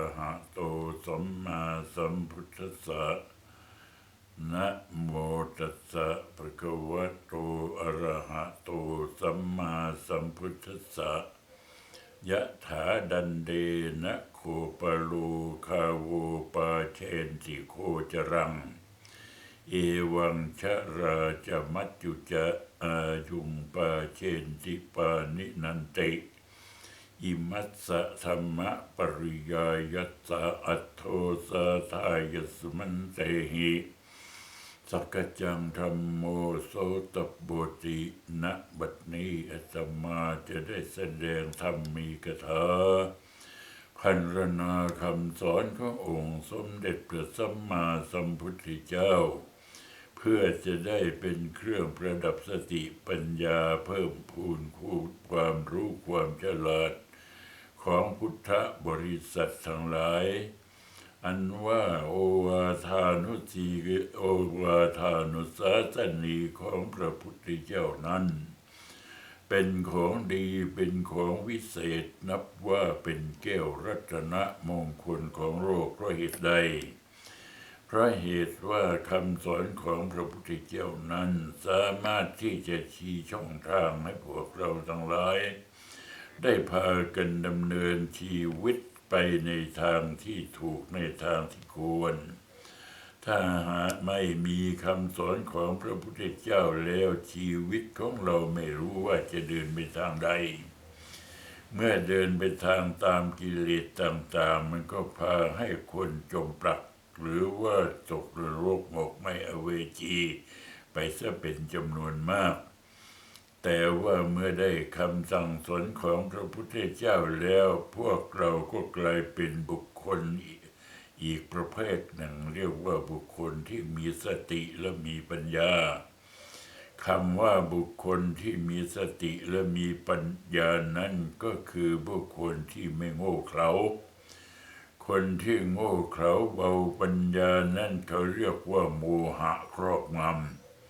ระหะโตสัมมาสัมพุทธัสสะนะโมตัสสะภะคะวะโตอะระหะโตสัมมาสัมพุทธัสสะยะถาดันเดนะโคปะลูคาโวปาเชนติโคจรัง เอวังชะราจะมัจจุจะอายุงปาเชนติปานินันติ อิมัสสะธรรมะปริยายัสสะอัตโทสะทายสมันเตหิสักจังธรรมโมโสตบติณบัดนี้อาตมาจะได้แสดงธรรมมีกถาพันรนาคำสอนขององค์สมเด็จพระสัมมาสัมพุทธเจ้า เพื่อจะได้เป็นเครื่องประดับสติปัญญาเพิ่มพูนคูณความรู้ความฉลาด ของพุทธบริษัททั้งหลาย อันว่าโอวาทานุสีโอวาทานุสาสนีของพระพุทธเจ้านั้น เป็นของดีเป็นของวิเศษนับว่าเป็นแก้วรัตนะมงคลของโลกเพราะเหตุใดเพราะเหตุว่าคำสอนของพระพุทธเจ้านั้นสามารถที่จะชี้ช่องทางให้พวกเราทั้งหลาย ได้พากันดำเนินชีวิตไปในทางที่ถูกในทางที่ควร ถ้าหากไม่มีคำสอนของพระพุทธเจ้าแล้วชีวิตของเราไม่รู้ว่าจะเดินไปทางใด เมื่อเดินไปทางตามกิเลสต่างๆ มันก็พาให้คนจมปลัก หรือว่าตกนรกหมกไม่อเวจี ไปซะเป็นจำนวนมาก แต่ว่าเมื่อได้คำสั่งสอนของพระพุทธเจ้าแล้วพวกเราก็กลายเป็นบุคคลอีกประเภทหนึ่ง เรียกว่าบุคคลที่มีสติและมีปัญญาคำว่าบุคคลที่มีสติและมีปัญญานั้นก็คือบุคคลที่ไม่โง่เขลาคนที่โง่เขลาเบาปัญญานั้นเขาเรียกว่าโมหะครอบง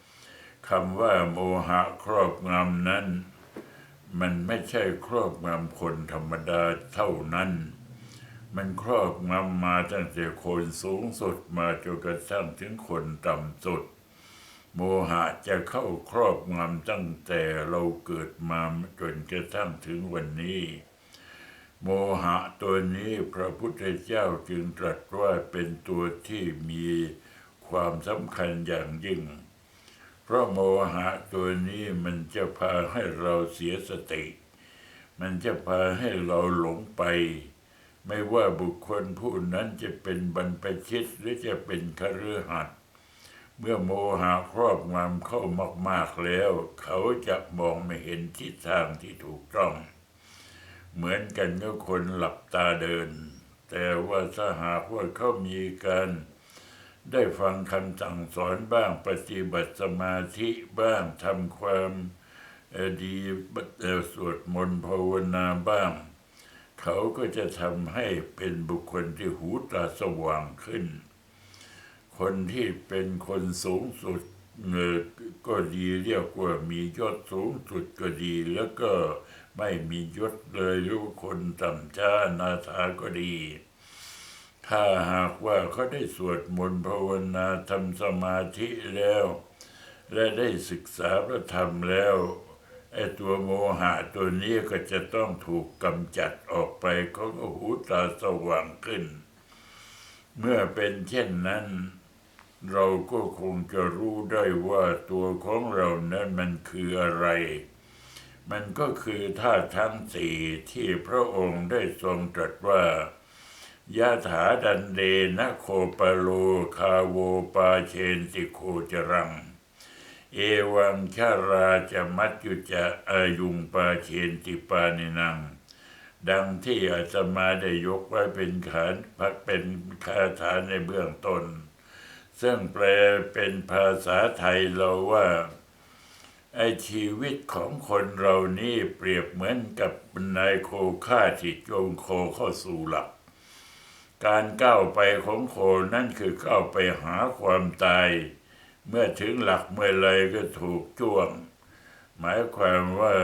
ำคำว่าโมหะ รอบงำนั้น มันไม่ใช่ครอบงำคนธรรมดาเท่านั้น มันครอบงำมาตั้งแต่คนสูงสุดมาจนกระทั่งถึงคนต่ำสุด โมหะจะเข้าครอบงำตั้งแต่เราเกิดมาจนกระทั่งถึงวันนี้โมหะตัวนี้พระพุทธเจ้าจึงตรัสว่าเป็นตัวที่มีความสำคัญอย่างยิ่ง เพราะโมหะตัวนี้มันจะพาให้เราเสียสติ มันจะพาให้เราหลงไป ไม่ว่าบุคคลผู้นั้นจะเป็นบรรพชิตหรือจะเป็นคฤหัสถ์เมื่อโมหะครอบงำเข้ามาก ๆแล้ว เขาจะมองไม่เห็นทิศทางที่ถูกต้อง เหมือนกันกับคนหลับตาเดิน แต่ว่าถ้าหากว่าเขามีการ ได้ฟังคำสั่งสอนบ้าง ปฏิบัติสมาธิบ้างทำความดีสวดมนต์ภาวนาบ้าง เขาก็จะทำให้เป็นบุคคลที่หูตาสว่างขึ้น คนที่เป็นคนสูงสุดก็ดีเรียกว่ามียศสูงสุดก็ดีแล้วก็ไม่มียศเลยรือว่าคนต่ำช้านาถาก็ดี ถ้าหากว่าเขาได้สวดมนต์ภาวนาทำสมาธิแล้ว และได้ศึกษาพระธรรมแล้วไอ้ตัวโมหะตัวนี้ก็จะต้องถูกกำจัดออกไปเขาก็หูตาสว่างขึ้น เมื่อเป็นเช่นนั้น เราก็คงจะรู้ได้ว่าตัวของเรานั้นมันคืออะไร มันก็คือธาตุทั้งสี่ที่พระองค์ได้ทรงตรัสว่า ยะถาดันเดนะโคปโลคาโวปาเชนติโคจรัง เอวังชาราจะมัจจุจะอายุงปาเชนติปานินัง ดังที่อาตมาได้ยกไว้เป็นขานพักเป็นคาถาในเบื้องต้น ซึ่งแปลเป็นภาษาไทยเราว่าไอชีวิตของคนเรานี่เปรียบเหมือนกับนายโคฆ่าที่โจงโคเข้าสู่หลัก การก้าวไปของโคนั่นคือก้าวไปหาความตาย เมื่อถึงหลักเมื่อไรก็ถูกจ้วง หมายความว่า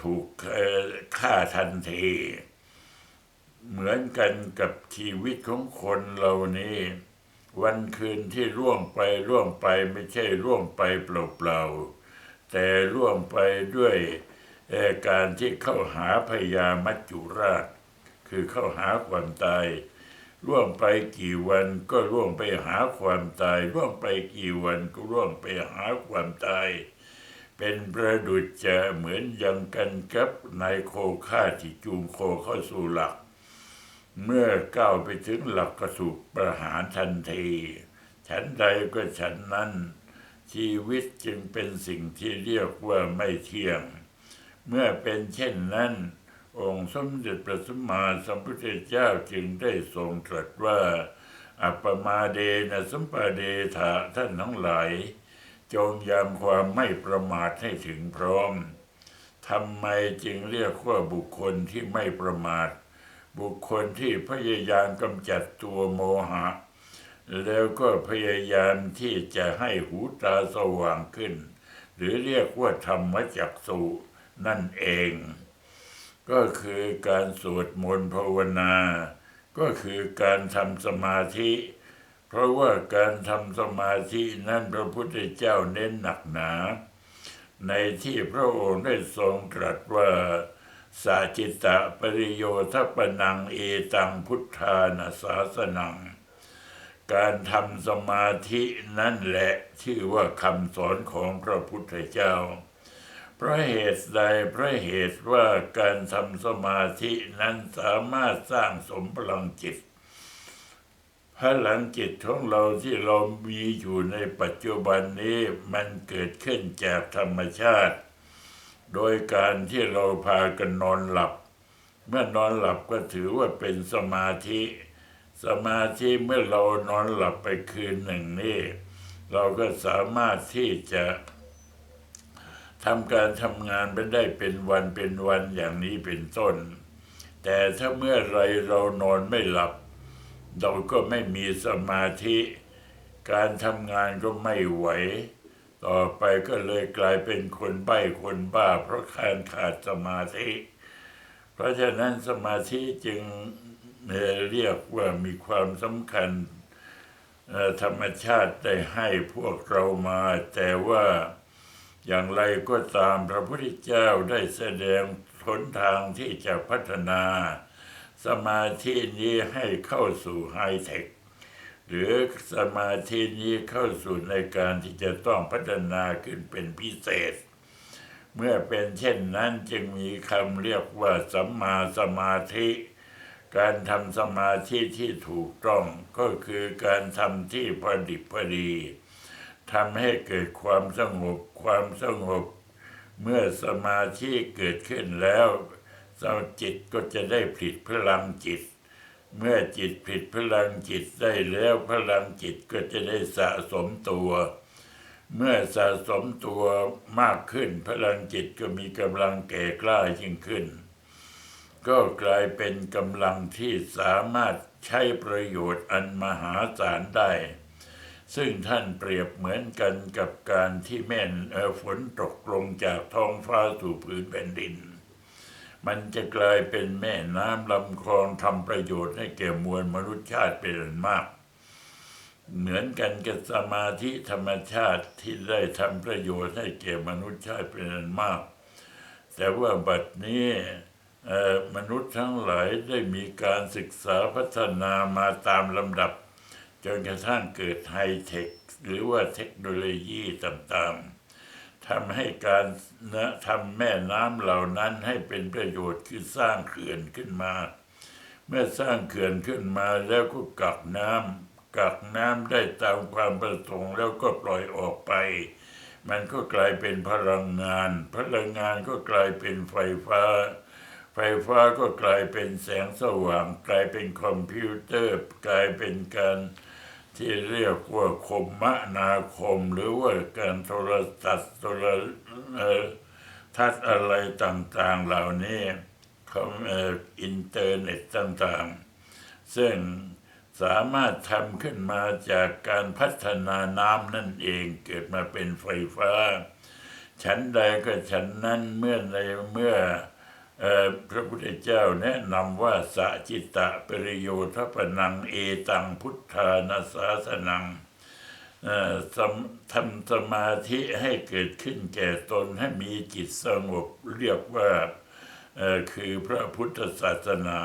ถูกฆ่าทันที เหมือนกันกับชีวิตของคนเรานี้วันคืนที่ร่วงไปร่วงไปไม่ใช่ร่วงไปเปล่าๆแต่ร่วงไปด้วยการที่เข้าหาพยามัจจุราช คือเข้าหาความตายร่วงไปกี่วันก็ร่วงไปหาความตายร่วงไปกี่วันก็ร่วงไปหาความตาย เป็นประดุจจะเหมือนยังกันกับนายโคฆ่าที่จูงโคเข้าสู่หลัก เมื่อก้าวไปถึงหลักก็ถูกประหารทันที ฉันใดก็ฉันนั้น ชีวิตจึงเป็นสิ่งที่เรียกว่าไม่เที่ยง เมื่อเป็นเช่นนั้น องค์สมเด็จพระสัมมาสัมพุทธเจ้าจึงได้ทรงตรัสว่า อัปมาเดนะสัมปาเดถาท่านทั้งหลาย จงยามความไม่ประมาทให้ถึงพร้อมทำไมจึงเรียกว่าบุคคลที่ไม่ประมาท บุคคลที่พยายามกำจัดตัวโมหะ แล้วก็พยายามที่จะให้หูตาสว่างขึ้น หรือเรียกว่าธรรมจักสุนั่นเอง ก็คือการสวดมนต์ภาวนา ก็คือการทำสมาธิ เพราะว่าการทำสมาธินั้นพระพุทธเจ้าเน้นหนักหนา ในที่พระองค์ได้ทรงตรัสว่าสาจิตตะปริโยทัปนังเอตังพุทธานาสาสนัง การทำสมาธินั่นแหละชื่อว่าคำสอนของพระพุทธเจ้า เพราะเหตุใดเพราะเหตุว่าการทำสมาธินั้นสามารถสร้างสมพลังจิตพลังจิตของเราที่เรามีอยู่ในปัจจุบันนี้มันเกิดขึ้นจากธรรมชาติ โดยการที่เราพากันนอนหลับ เมื่อนอนหลับก็ถือว่าเป็นสมาธิ สมาธิเมื่อเรานอนหลับไปคืนหนึ่งนี่เราก็สามารถที่จะ ทำการทำงานไปได้เป็นวันเป็นวันอย่างนี้เป็นต้น แต่ถ้าเมื่อไรเรานอนไม่หลับ เราก็ไม่มีสมาธิ การทำงานก็ไม่ไหว ต่อไปก็เลยกลายเป็นคนใบ้คนบ้า เพราะการขาดสมาธิ เพราะฉะนั้นสมาธิจึงเรียกว่ามีความสำคัญธรรมชาติได้ให้พวกเรามาแต่ว่า อย่างไรก็ตามพระพุทธเจ้าได้แสดงหนทางที่จะพัฒนา สมาธินี้ให้เข้าสู่ไฮเทคหรือสมาธินี้เข้าสู่ในการที่จะต้องพัฒนาขึ้นเป็นพิเศษ เมื่อเป็นเช่นนั้นจึงมีคำเรียกว่าสัมมาสมาธิ การทำสมาธิที่ถูกต้องก็คือการทำที่พอดิบพอดี ทำให้เกิดความสงบ ความสงบ เมื่อสมาธิเกิดขึ้นแล้วสมาจิตก็จะได้ผลิตพลังจิต เมื่อจิตผลิตพลังจิตได้แล้วพลังจิตก็จะได้สะสมตัว เมื่อสะสมตัวมากขึ้น พลังจิตก็มีกำลังแก่กล้ายิ่งขึ้น ก็กลายเป็นกำลังที่สามารถใช้ประโยชน์อันมหาศาลได้ ซึ่งท่านเปรียบเหมือนกันกับการที่แม่นฝนตกลงจากท้องฟ้าสู่พื้นแผ่นดิน มันจะกลายเป็นแม่น้ำลำคลองทำประโยชน์ให้แก่มวลมนุษยชาติเป็นอันมาก เหมือนกันกับสมาธิธรรมชาติที่ได้ทำประโยชน์ให้แก่มนุษยชาติเป็นอันมาก แต่ว่าบัดนี้มนุษย์ทั้งหลายได้มีการศึกษาพัฒนามาตามลำดับ จนกระทั่งเกิดไฮเทค หรือว่าเทคโนโลยีต่างๆทำให้การนะทำแม่น้ำเหล่านั้นให้เป็นประโยชน์คือสร้างเขื่อนขึ้นมา เมื่อสร้างเขื่อนขึ้นมาแล้วก็กักน้ำกักน้ำได้ตามความประสงค์แล้วก็ปล่อยออกไป มันก็กลายเป็นพลังงาน พลังงานก็กลายเป็นไฟฟ้าไฟฟ้าก็กลายเป็นแสงสว่าง กลายเป็นคอมพิวเตอร์ กลายเป็นการ ที่เรียกว่าคมมนาคม หรือว่าการโทรศัพท์โทรทัศน์อะไรต่างๆเหล่านี้คอมเอ่ออินเทอร์เน็ตต่างๆ ซึ่งสามารถทำขึ้นมาจากการพัฒนาน้ำนั่นเองเกิดมาเป็นไฟฟ้าฉันใดก็ฉันนั้นเมื่อในเมื่อ พระพุทธเจ้าแนะนำว่าสะจิตตะปริโยทปนังเอตังพุทธานาสาสนังทำสมาธิให้เกิดขึ้นแก่ตนให้มีจิตสงบเรียกว่าคือพระพุทธศาสนา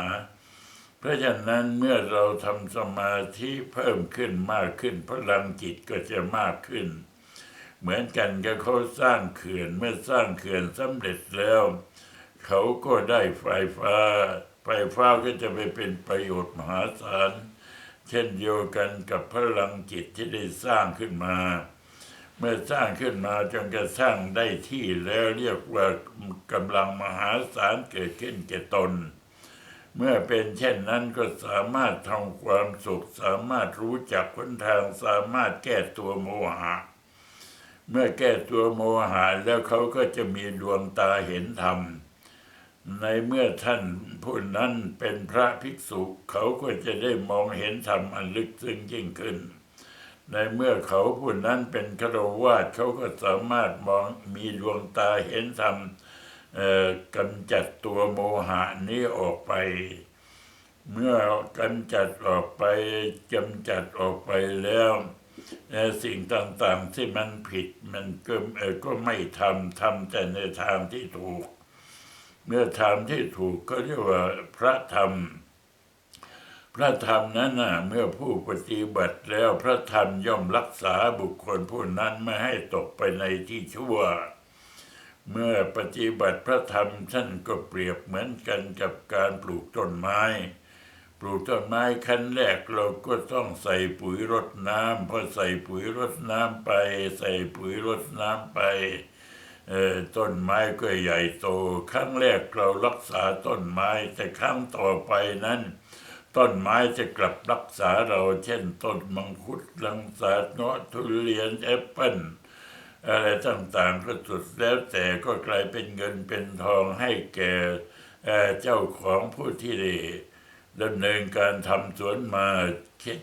เพราะฉะนั้นเมื่อเราทำสมาธิเพิ่มขึ้นมากขึ้นพลังจิตก็จะมากขึ้น เหมือนกันกับเขาสร้างเขื่อนเมื่อสร้างเขื่อนสำเร็จแล้ว เขาก็ได้ไฟฟ้า ไฟฟ้าก็จะไปเป็นประโยชน์มหาศาล เช่นเดียวกันกับพลังจิตที่ได้สร้างขึ้นมา เมื่อสร้างขึ้นมาจนกระทั่งได้ที่แล้วเรียกว่ากำลังมหาศาลเกิดขึ้นแก่ตน เมื่อเป็นเช่นนั้นก็สามารถทำความสุข สามารถรู้จักหนทาง สามารถแก้ตัวโมหะ เมื่อแก้ตัวโมหะแล้วเขาก็จะมีดวงตาเห็นธรรม ในเมื่อท่านผู้นั้นเป็นพระภิกษุเขาก็จะได้มองเห็นธรรมอันลึกซึ้งยิ่งขึ้น ในเมื่อเขาผู้นั้นเป็นฆราวาสเขาก็สามารถมองมีดวงตาเห็นธรรมกำจัดตัวโมหะนี้ออกไป เมื่อกำจัดออกไปกำจัดออกไปแล้วสิ่งต่างๆที่มันผิดมันก็ก็ไม่ทำทำแต่ในทางที่ถูก เมื่อทางที่ถูกก็เรียกว่าพระธรรม พระธรรมนั้นน่ะเมื่อผู้ปฏิบัติแล้วพระธรรมย่อมรักษาบุคคลผู้นั้นไม่ให้ตกไปในที่ชั่ว เมื่อปฏิบัติพระธรรมท่านก็เปรียบเหมือนกันกับการปลูกต้นไม้ปลูกต้นไม้ขั้นแรกเราก็ต้องใส่ปุ๋ยรดน้ำพอใส่ปุ๋ยรดน้ำไป ใส่ปุ๋ยรดน้ำไป ต้นไม้ก็ใหญ่โต ครั้งแรกเรารักษาต้นไม้แต่ครั้งต่อไปนั้น ต้นไม้จะกลับรักษาเราเช่นต้นมังคุดลังสาเงาะทุเรียนแอปเปิ้ลอะไรต่างๆก็สุดแล้วแต่ก็กลายเป็นเงินเป็นทองให้แก่เเจ้าของผู้ที่ได้ดำเนินการทำสวนมา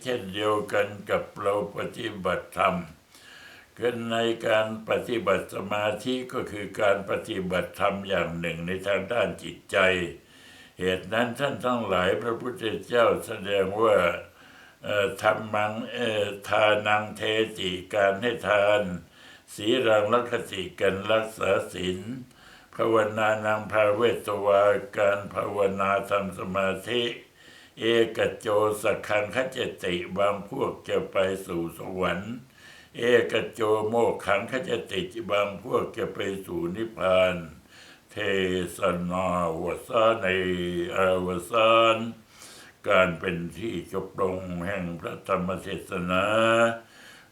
เช่นเดียวกันกับเราปฏิบัติธรรม กันในการปฏิบัติสมาธิก็คือการปฏิบัติธรรมอย่างหนึ่งในทางด้านจิตใจ เหตุนั้นท่านทั้งหลายพระพุทธเจ้าแสดงว่าธรรมังทานังเทจิการให้ทานสีรังลักขติกันรักษาศีลภาวนานังภาเวตวาการภาวนาทำสมาธิ เอกโจสักขังขจติบางพวกจะไปสู่สวรรค์ เอกโจโมกขังขจติบางพวกจะไปสู่นิพพาน เทศนาวสาในอาวสานการเป็นที่จบลงแห่งพระธรรมเทศนา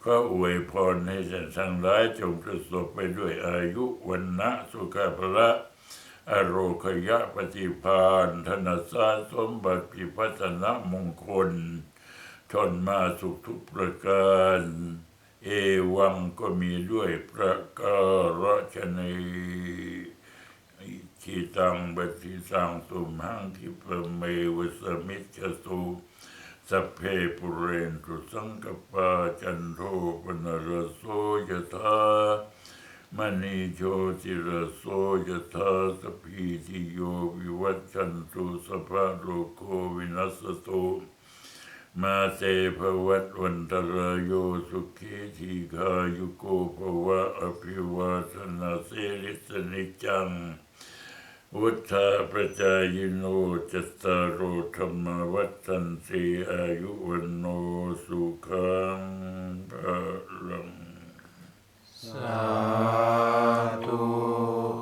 ก็อวยพรให้ท่านทั้งหลายจงประสบไปด้วยอายุวันนะสุขภละอโรคยะปฏิพานธนสารสมบัติพิพัฒนมงคลชนมาสุขทุกประการ เอวังก็มีด้วยประการฉนีทิตังบัติสังสุมหังคิปเมวสมิจฉสุสัพเพปุเรนตุสังกปาจันโทปนรโสยถามณีโชติรโสยถาสพีติโยวิวัชชันตุสภะโลโควินัสตุ มาเตภวัตวันตรายโยสุขีทีคายุโกภวะอภิวาทนาเสริสนิจังวุฒาประจายโนจัตตารโอธรรมวัฏันตีอายุวันโนสุขังภะลังสาธุ